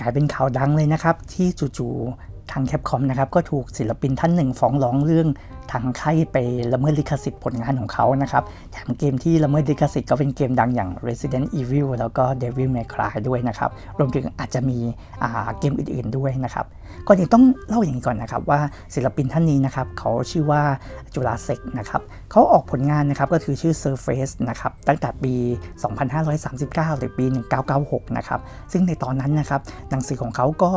กลายเป็นข่าวดังเลยนะครับ ที่จู่ๆ ทางแคปคอมนะครับก็ถูกศิลปินท่านหนึ่งฟ้องร้องเรื่องทางค่ายไปละเมิดลิขสิทธิ์ผลงานของเขานะครับ แถมเกมที่ละเมิดลิขสิทธิ์ก็เป็นเกมดังอย่าง Resident Evil แล้วก็ Devil May Cry ด้วยนะครับ รวมถึงอาจจะมีเกมอื่นๆด้วยนะครับก่อนอื่นต้องเล่าอย่างนี้ก่อนนะครับว่าศิลปินท่านนี้นะครับเขาชื่อว่าจุลาเซกนะครับเขาออกผลงานนะครับก็คือชื่อ Surface นะครับตั้งแต่ปี 2539 หรือปี 1996 นะครับซึ่งในตอนนั้นนะครับหนังสือของเขาก็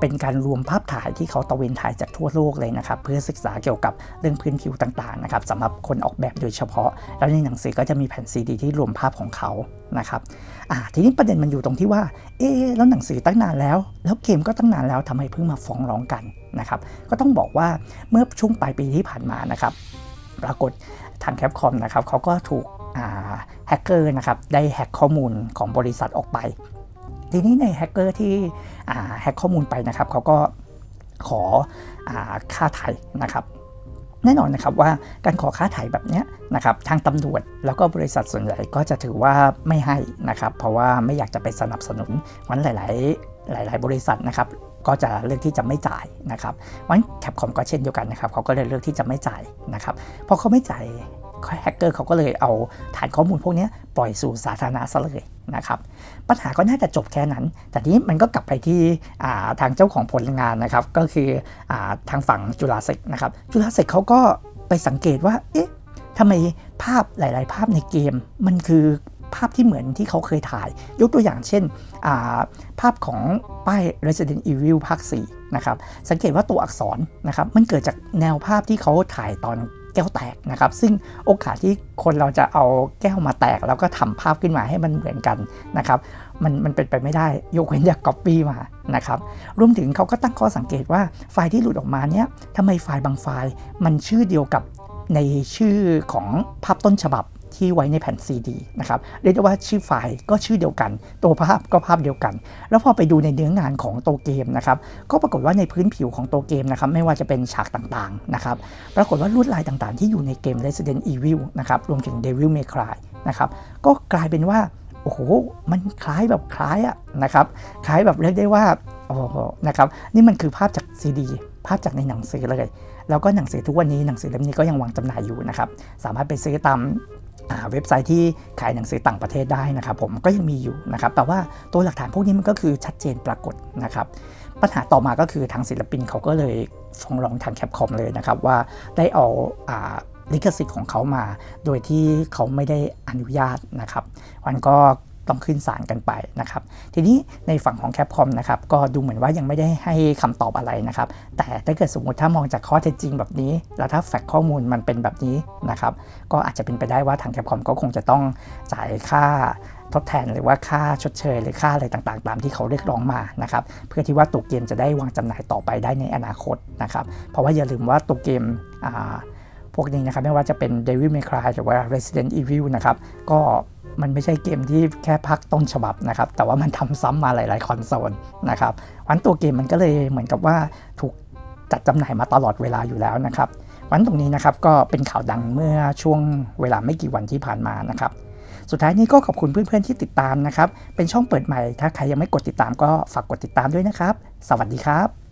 เป็นการรวมภาพถ่ายที่เขาตะเวนถ่ายจากทั่วโลกเลยนะครับเพื่อศึกษาเกี่ยวกับเรื่องพื้นผิวต่างๆนะครับสำหรับคนออกแบบโดยเฉพาะ แล้วในหนังสือก็จะมีแผ่นซีดีที่รวมภาพของเขานะครับอ่าทีนี้ประเด็นมันอยู่ตรงที่ว่าเอ๊แล้วหนังสือตั้งนานแล้ว แล้วเกมก็ตั้งนานแล้วทำไมเพิ่งมาฟ้องร้องกันนะครับก็ต้องบอกว่าเมื่อช่วงปลายปีที่ผ่านมานะครับปรากฏทางแคปคอมนะครับเขาก็ถูกแฮกเกอร์นะครับได้แฮกข้อมูลของบริษัทออกไป ทีนี้ในแฮกเกอร์ที่แฮกข้อมูลไปนะครับเขาก็ขออค่าไถ่นะครับแน่นอนนะครับว่าการขอค่าไถ่แบบนี้นะครับทางตำรวจแล้วก็บริษัทส่วนใหญ่ก็จะถือว่าไม่ให้นะครับ เพราะว่าไม่อยากจะไปสนับสนุนวันหลาย ๆ หลาย ๆ บริษัทนะครับก็จะเลือกที่จะไม่จ่ายนะครับวันแคปคอมก็เช่นเดียวกันนะครับเขาก็เลยเลือกที่จะไม่จ่ายนะครับพอเขาไม่จ่าย แฮกเกอร์เขาก็เลยเอาฐานข้อมูลพวกนี้ปล่อยสู่สาธารณะซะเลยนะครับปัญหาก็น่าจะจบแค่นั้น แต่นี้มันก็กลับไปที่ทางเจ้าของผลงานนะครับ ก็คืออทางฝั่งจุฬาเซกนะครับ จุฬาเซกเขาก็ไปสังเกตว่า เอ๊ะทำไมภาพหลาย ๆ ภาพในเกม มันคือภาพที่เหมือนที่เขาเคยถ่าย ยกตัวอย่างเช่น ภาพของป้าย Resident Evil ภาค 4 นะครับ สังเกตว่าตัวอักษรนะครับ มันเกิดจากแนวภาพที่เขาถ่ายตอน แก้วแตกนะครับ ซึ่งโอกาสที่คนเราจะเอาแก้วมาแตก แล้วก็ทำภาพขึ้นมาให้มันเหมือนกันนะครับมันมันเป็นไปไม่ได้ยกเว้นอยากก๊อปปี้มานะครับรวมถึงเขาก็ตั้งข้อสังเกตว่าไฟล์ที่หลุดออกมาเนี้ยทำไมไฟล์บางไฟล์มันชื่อเดียวกับในชื่อของภาพต้นฉบับ ที่ไว้ในแผ่นซีดีนะครับเรียกได้ว่าชื่อไฟล์ก็ชื่อเดียวกัน ตัวภาพก็ภาพเดียวกัน แล้วพอไปดูในเนื้องานของตัวเกมนะครับก็ปรากฏว่าในพื้นผิวของตัวเกมนะครับไม่ว่าจะเป็นฉากต่างๆนะครับปรากฏว่าลวดลายต่างๆ ที่อยู่ในเกม Resident Evil นะครับรวมถึง Devil May Cry นะครับก็กลายเป็นว่าโอ้โหมันคล้ายแบบคล้ายอะนะครับคล้ายแบบเรียกได้ว่าโอ้โหนะครับนี่มันคือภาพจากซีดีภาพจากในหนังสือเลย แล้วก็หนังสือทุกวันนี้หนังสือเล่มนี้ก็ยังวางจำหน่ายอยู่นะครับ สามารถไปซื้อตาม เว็บไซต์ที่ขายหนังสือต่างประเทศได้นะครับผมก็ยังมีอยู่นะครับแต่ว่าตัวหลักฐานพวกนี้มันก็คือชัดเจนปรากฏนะครับปัญหาต่อมาก็คือทางศิลปินเขาก็เลยฟ้องร้องทางแคปคอมเลยนะครับว่าได้เอาลิขสิทธิ์ของเขามา โดยที่เขาไม่ได้อนุญาตนะครับมันก็ ต้องขึ้นศาลกันไปนะครับ ทีนี้ในฝั่งของแคปคอมนะครับก็ดูเหมือนว่ายังไม่ได้ให้คำตอบอะไรนะครับ แต่ถ้าเกิดสมมติถ้ามองจากข้อเท็จจริงแบบนี้ แล้วถ้าแฟกข้อมูลมันเป็นแบบนี้นะครับ ก็อาจจะเป็นไปได้ว่าทางแคปคอมก็คงจะต้องจ่ายค่าทดแทนหรือว่าค่าชดเชย หรือค่าอะไรต่างๆ ตามที่เขาเรียกร้องมานะครับเพื่อที่ว่าตัวเกมจะได้วางจำหน่ายต่อไปได้ในอนาคตนะครับ เพราะว่าอย่าลืมว่าตัวเกมพวกนี้นะครับไม่ว่าจะเป็น Devil May Cry หรือว่า Resident Evil นะครับก็ มันไม่ใช่เกมที่แค่พักต้นฉบับนะครับ แต่ว่ามันทำซ้ำมาหลาย ๆ คอนโซลนะครับวันตัวเกมมันก็เลยเหมือนกับว่าถูกจัดจำหน่ายมาตลอดเวลาอยู่แล้วนะครับวันตรงนี้นะครับก็เป็นข่าวดังเมื่อช่วงเวลาไม่กี่วันที่ผ่านมานะครับ สุดท้ายนี้ก็ขอบคุณเพื่อน ๆ ที่ติดตามนะครับ เป็นช่องเปิดใหม่ ถ้าใครยังไม่กดติดตามก็ฝากกดติดตามด้วยนะครับ สวัสดีครับ